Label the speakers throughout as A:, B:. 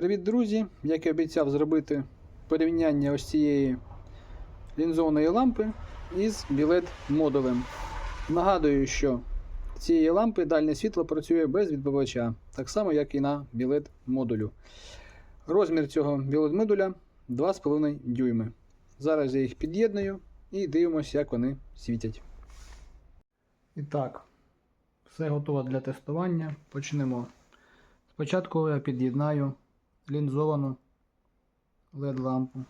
A: Привіт, друзі! Як і обіцяв зробити порівняння ось цієї лінзованої лампи із білет модулем. Нагадую, що цієї лампи дальнє світло працює без відбивача, так само як і на білет модулю. Розмір цього білет модуля 2,5 дюйми. Зараз я їх під'єдную і дивимося, як вони світять. І так, все готово для тестування. Почнемо. Спочатку я під'єднаю лінзовану LED лампу.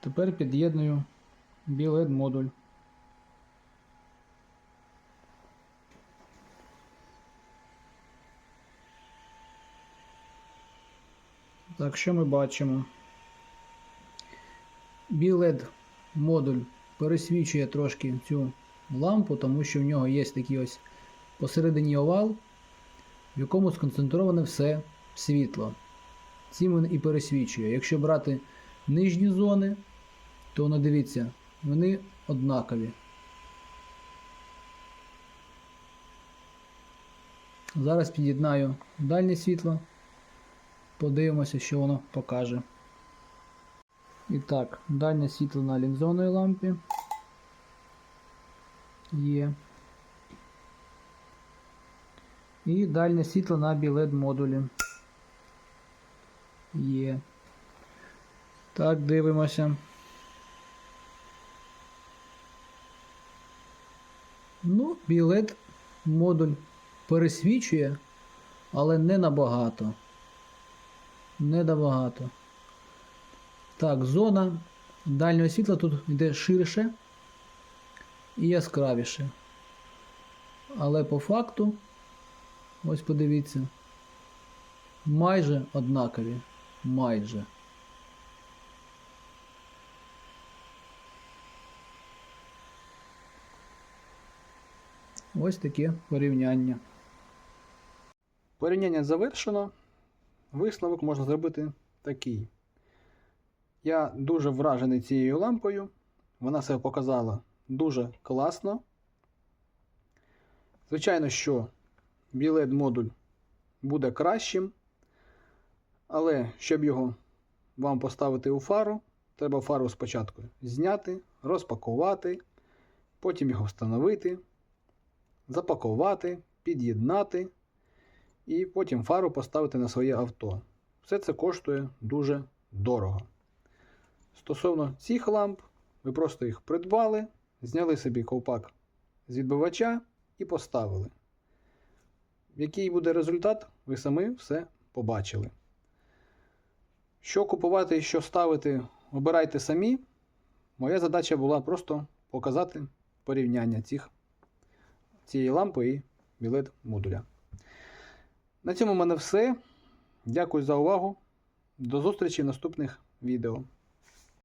A: Тепер під'єдную білет модуль. Так, що ми бачимо? Білет модуль пересвічує трошки цю лампу, тому що в нього є такий ось посередині овал, в якому сконцентроване все світло. Цим він і пересвічує. Якщо брати нижні зони, то воно дивіться, вони однакові. Зараз під'єднаю дальнє світло. Подивимося, що воно покаже. І так, дальнє світло на лінзованій лампі. Є. І дальнє світло на білет модулі. Є. Так, дивимося. Ну, білет модуль пересвічує, але не набагато. Не набагато. Так, зона дальнього світла тут йде ширше і яскравіше. Але по факту, ось подивіться, майже однакові. Майже. Ось таке порівняння. Порівняння завершено. Висновок можна зробити такий. Я дуже вражений цією лампою. Вона себе показала дуже класно. Звичайно, що білет модуль буде кращим. Але щоб його вам поставити у фару, треба фару спочатку зняти, розпакувати, потім його встановити, запакувати, під'єднати і потім фару поставити на своє авто. Все це коштує дуже дорого. Стосовно цих ламп, ви просто їх придбали, зняли собі ковпак з відбивача і поставили. Який буде результат, ви самі все побачили. Що купувати і що ставити, обирайте самі. Моя задача була просто показати порівняння цих, цієї лампи і білет модуля. На цьому в мене все. Дякую за увагу. До зустрічі в наступних відео.